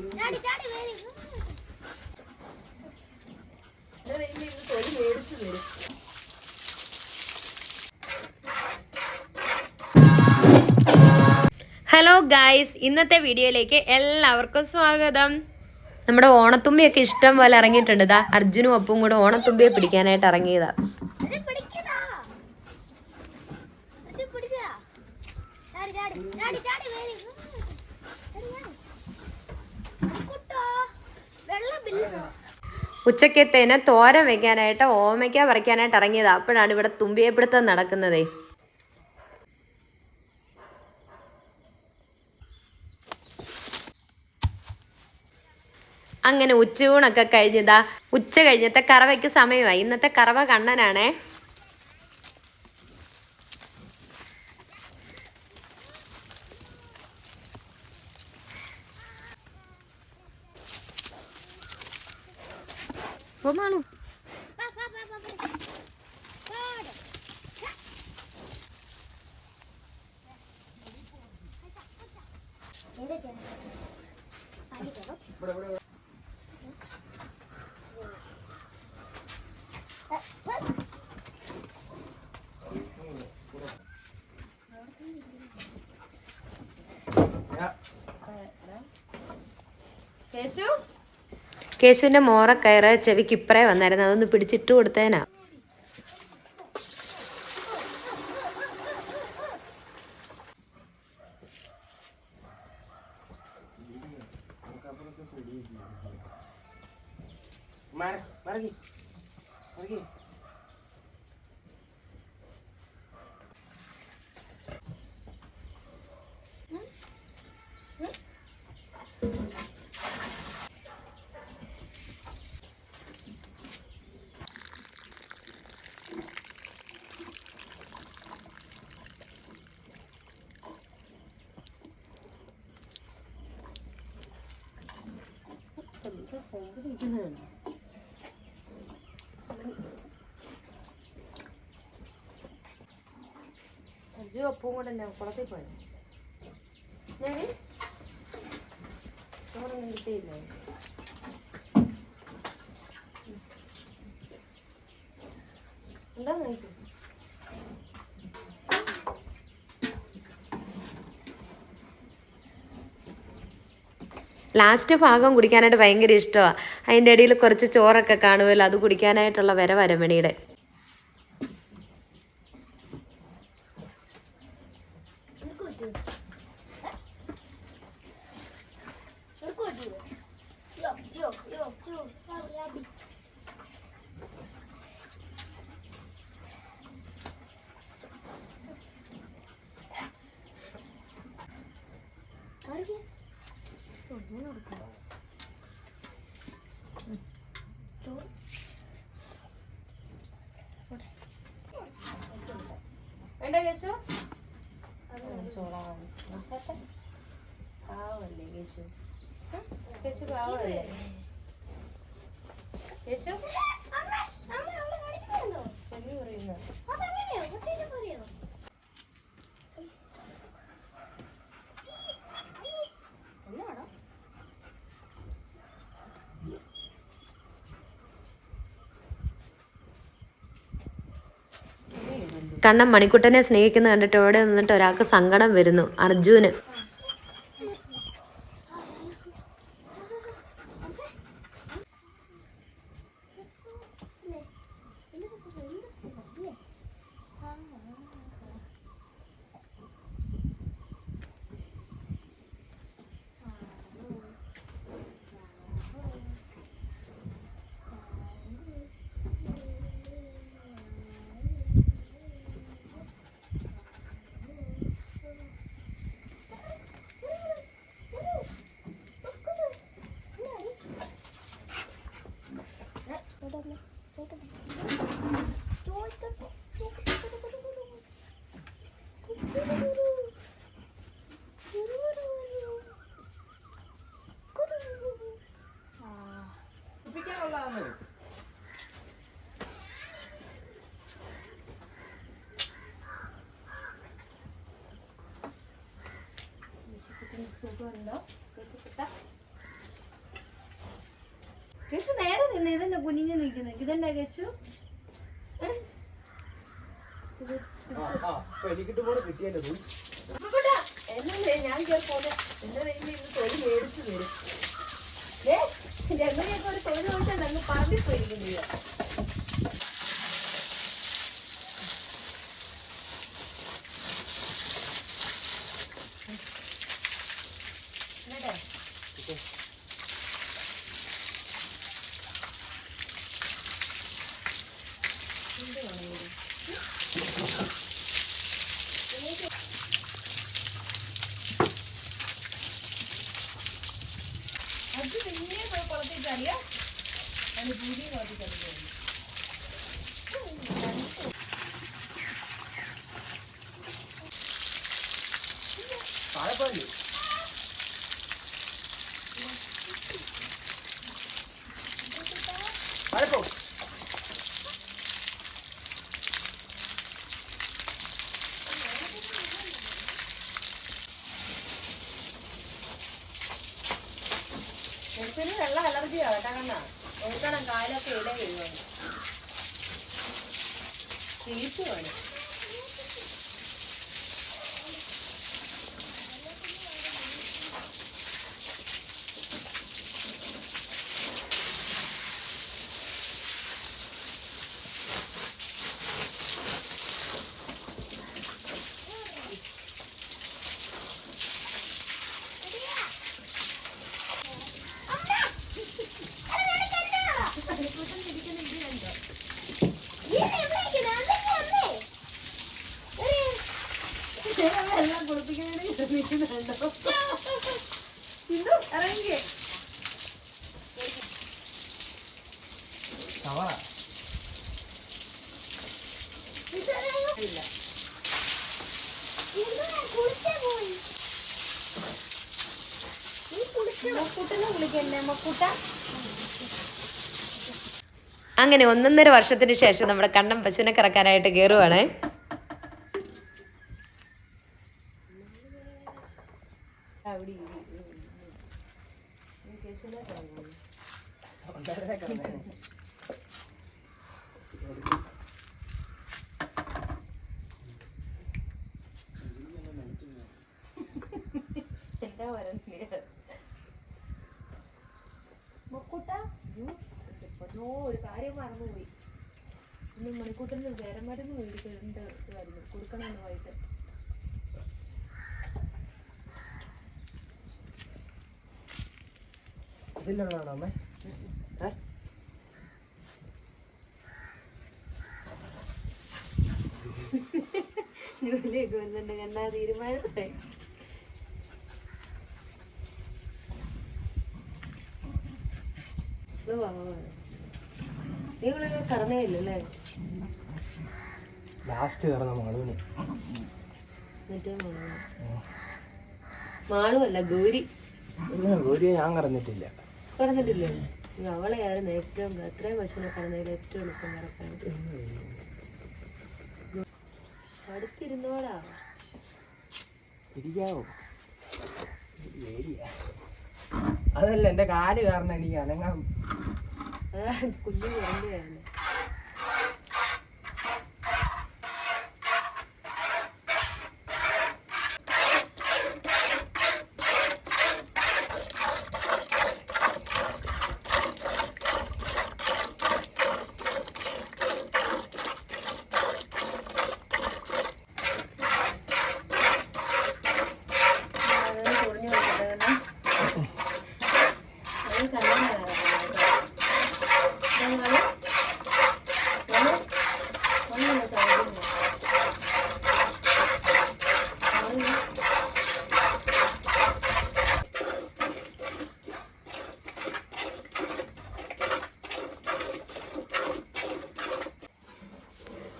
Hello guys ഇന്നത്തെ വീഡിയോയിലേക്ക് എല്ലാവർക്കും സ്വാഗതം. നമ്മുടെ ഓണത്തുമ്പിയൊക്കെ ഇഷ്ടം പോലെ ഇറങ്ങിയിട്ടുണ്ട്. ഇതാ അർജുനും ഒപ്പം കൂടെ ഓണത്തുമ്പിയെ പിടിക്കാനായിട്ട് ഇറങ്ങിയതാ. ഉച്ചക്കത്തേന് തോരൻ വെക്കാനായിട്ട് ഓമയ്ക്ക പറിക്കാനായിട്ട് ഇറങ്ങിയത്. അപ്പോഴാണ് ഇവിടെ തുമ്പിയപ്പിടുത്തം നടക്കുന്നതേ. അങ്ങനെ ഉച്ചയൂണൊക്കെ കഴിഞ്ഞതാ. ഉച്ച കഴിഞ്ഞത്തെ കറവയ്ക്ക് സമയമായി. ഇന്നത്തെ കറവ കണ്ണനാണേ. Pomalu. Pa, pa, pa, pa, pa. Pa, Dobro, dobro. കേശുവിന്റെ കയറ ചെവിക്ക് ഇപ്പറേ വന്നായിരുന്നു. അതൊന്ന് പിടിച്ചിട്ട് കൊടുത്തേനാ. മാറി മറകി അജു അപ്പവും കൂടെ തന്നെ കുളത്തിൽ പോയി. ചോറൊന്നും കിട്ടിയില്ലേ? ഉണ്ടോ നോക്കി ലാസ്റ്റ് ഭാഗം കുടിക്കാനായിട്ട് ഭയങ്കര ഇഷ്ടമാണ് അതിന്റെ ഇടയിൽ കുറച്ച് ചോറൊക്കെ കാണുമല്ലോ അത് കുടിക്കാനായിട്ടുള്ള വര വരമണിയുടെ Yo, വേണ്ട കേശു പാവല്ലേ കേശു കേശു പാവല്ലേ? കേശു ചെവി പറയുന്നു. കണ്ണൻ മണിക്കുട്ടനെ സ്നേഹിക്കുന്നത് കണ്ടിട്ട് ഇവിടെ നിന്നിട്ട് ഒരാൾക്ക് സങ്കടം വരുന്നു. അർജുന്. 지금 수고한다. 왜 지금 딱? കേശു നേരെ നിന്ന് ഇതെന്നെ കുനിഞ്ഞു നിൽക്കുന്നു. ഇതെന്നെ കേശു പോലെ എന്നല്ലേ ഞാൻ കേൾപ്പോലെ എന്റെ ദൈവം ഇന്ന് തൊഴിൽ മേടിച്ചു തരും. ഏ ഞങ്ങളെയൊക്കെ ഒരു തൊഴിൽ ചോദിച്ചാൽ ഞങ്ങൾ പറമ്പിൽ അത് ഭൂമി കുളത്തിൽ ചാടി താഴെപ്പോയി താഴെപ്പോ വെള്ള അലർജിയാ കേട്ടാ കണ്ണ നോക്കണം കാലൊക്കെ ഇടയിൽ വേണം ചീപ്പ് വേണം ഇല്ല മക്കൂട്ട അങ്ങനെ ഒന്നൊന്നര വർഷത്തിന് ശേഷം നമ്മുടെ കണ്ണം പശുവിനെ കറക്കാനായിട്ട് കയറുവാണ് എന്താ മണിക്കൂട്ടിന് വേറെ മരുന്ന് മേടിക്കേണ്ട വരുന്നു. കൊടുക്കണമെന്ന് വൈകിട്ട്. ഇതിലുള്ളതാണോ അമ്മേ? ജോലിയൊക്കെ വന്നിട്ട് കണ്ടാ തീരുമാനമായി. നീ കറന്നേ ഇല്ലല്ലേ ലാസ്റ്റ് കയറുന്ന മാളുവിന്. മാളുവല്ല ഗൗരി. ഗൗരിയെ ഞാൻ കറന്നിട്ടില്ല. അവളെയായിരുന്നു ഏറ്റവും കറന്നതിൽ ഏറ്റവും എളുപ്പം കറക്കാൻ അടുത്തിരുന്നോടാ ഇരിക്കാവോ? ഏരിയ. അതല്ല എന്റെ കാൽ കാരണം എനിക്ക് അനങ്ങാൻ കുഞ്ഞു കുറഞ്ഞായിരുന്നു അതൊന്ന് കുറിഞ്ഞു നോക്കട്ടെ കാരണം അത് കണ്ണാണ്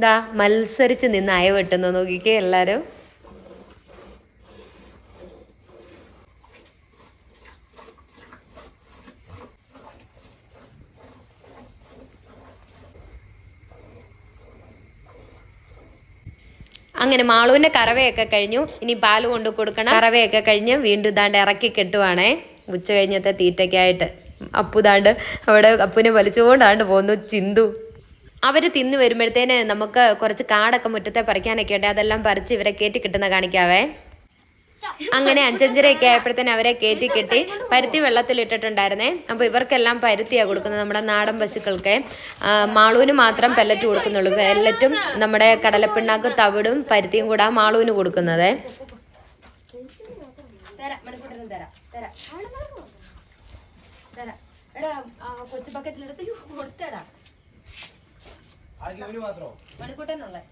ദാ മത്സരിച്ച് നിന്ന് അയ വെട്ടുന്നു. നോക്കിക്കേ എല്ലാരും. അങ്ങനെ മാളുവിന്റെ കറവയൊക്കെ കഴിഞ്ഞു. ഇനി പാൽ കൊണ്ട് കൊടുക്കണം. കറവയൊക്കെ കഴിഞ്ഞ് വീണ്ടും ഇതാണ്ട് ഇറക്കി കെട്ടുവാണേ. ഉച്ച കഴിഞ്ഞത്തെ തീറ്റയ്ക്കായിട്ട് അപ്പുതാണ്ട് അവിടെ അപ്പുവിനെ വലിച്ചുകൊണ്ടാണ്ട് പോകുന്നു. ചിന്തു. അവർ തിന്നു വരുമ്പോഴത്തേന് നമുക്ക് കുറച്ച് കാടൊക്കെ മുറ്റത്തെ പറിക്കാനൊക്കെ ഉണ്ട്. അതെല്ലാം പറിച്ച് ഇവരെ കയറ്റി കിട്ടുന്ന കാണിക്കാവേ. അങ്ങനെ അഞ്ചഞ്ചരയൊക്കെ ആയപ്പോഴത്തേന് അവരെ കയറ്റി കെട്ടി പരുത്തി വെള്ളത്തിലിട്ടിട്ടുണ്ടായിരുന്നേ അപ്പോൾ ഇവർക്കെല്ലാം പരുത്തിയാണ് കൊടുക്കുന്നത് നമ്മുടെ നാടൻ പശുക്കൾക്ക്. മാളൂന് മാത്രം പെല്ലറ്റ് കൊടുക്കുന്നുള്ളൂ. പെല്ലറ്റും നമ്മുടെ കടലപ്പിണ്ണാക്ക് തവിടും പരുത്തിയും കൂടെ മാളൂന് കൊടുക്കുന്നത്. കൊച്ചു ബക്കറ്റിലെടുത്ത് കൊടുത്തടാ. മണിക്കൂട്ടനുള്ള.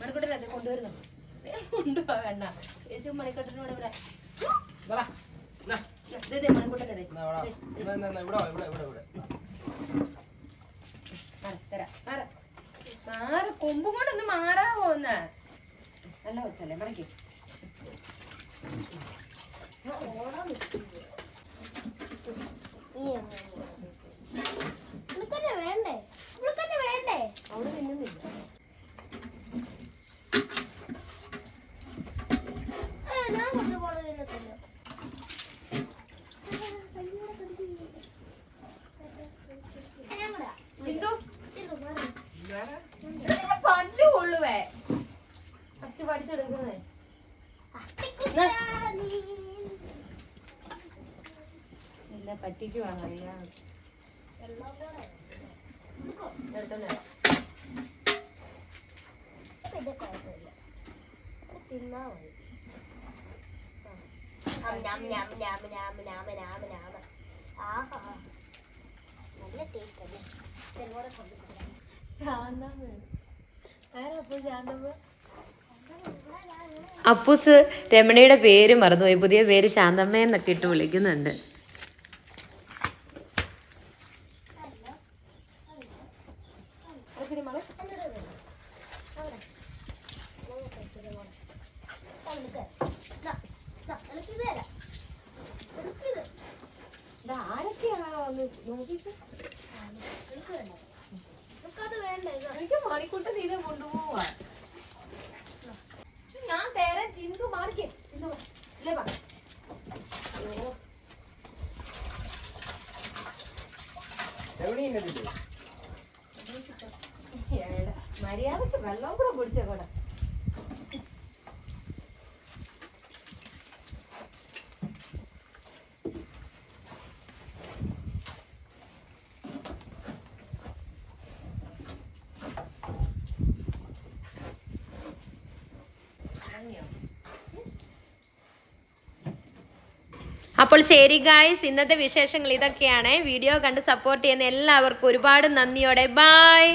മണിക്കൂട്ടനല്ലേ കൊണ്ടുവരുന്നു. കൊണ്ടുപോകണ്ട. യേശു മണിക്കൂട്ടനോട് ഇവിടെ. ഇവിടെ. മാറ്, കൊമ്പും കൊണ്ടൊന്ന് മാറാവോ ഒന്ന് നല്ല കൊച്ചല്ലേ മറക്കി. ഇവിടുത്തന്നെ വേണ്ടേ ഇവിടുത്തന്നെ വേണ്ടേ അവിടെ തിന്നുന്നില്ല ഏ, ഞാൻ കൊണ്ടുപോകണം തിന്നത്തില്ല ഞാൻ കൂടെ ചിന്തു തിന്നു, മാറ്. നിന്നില്ല പല്ല് കൊള്ളുവേ. പത്ത് പഠിച്ചെടുക്കുന്നേ. അത്തിക്കുട്ടാ നീ. ഇല്ല പറ്റിക്കുവാണ്? അറിയാം എല്ലാം കൂടെ. എടുത്തോണ്ട് പിന്നെ കുഴപ്പമില്ല. തിന്നാ മതി. ആഹാ. നല്ല ടേസ്റ്റ് അല്ലേ കൊണ്ടുപോകാം അപ്പൂസ് രമണിയുടെ പേര് മറന്നുപോയി പുതിയ പേര് ശാന്തമ്മ എന്നൊക്കെ ഇട്ട് വിളിക്കുന്നുണ്ട് എനിക്ക് മണിക്കൂട്ടൻ ഇത് കൊണ്ടുപോവാ ഞാൻ തേരാൻ ചിന്തു മാറിക്കേ ചിന്തു ഇല്ലേ വാ. എവിടെ ഇന്നതില്ലേ എടാ, മര്യാദയ്ക്ക് വെള്ളം കൂടെ കുടിച്ചേ കൂടെ അപ്പോൾ ശരി ഗായ്സ് ഇന്നത്തെ വിശേഷങ്ങൾ ഇതൊക്കെയാണ്. വീഡിയോ കണ്ട് സപ്പോർട്ട് ചെയ്യുന്ന എല്ലാവർക്കും ഒരുപാട് നന്ദിയോടെ. ബായ്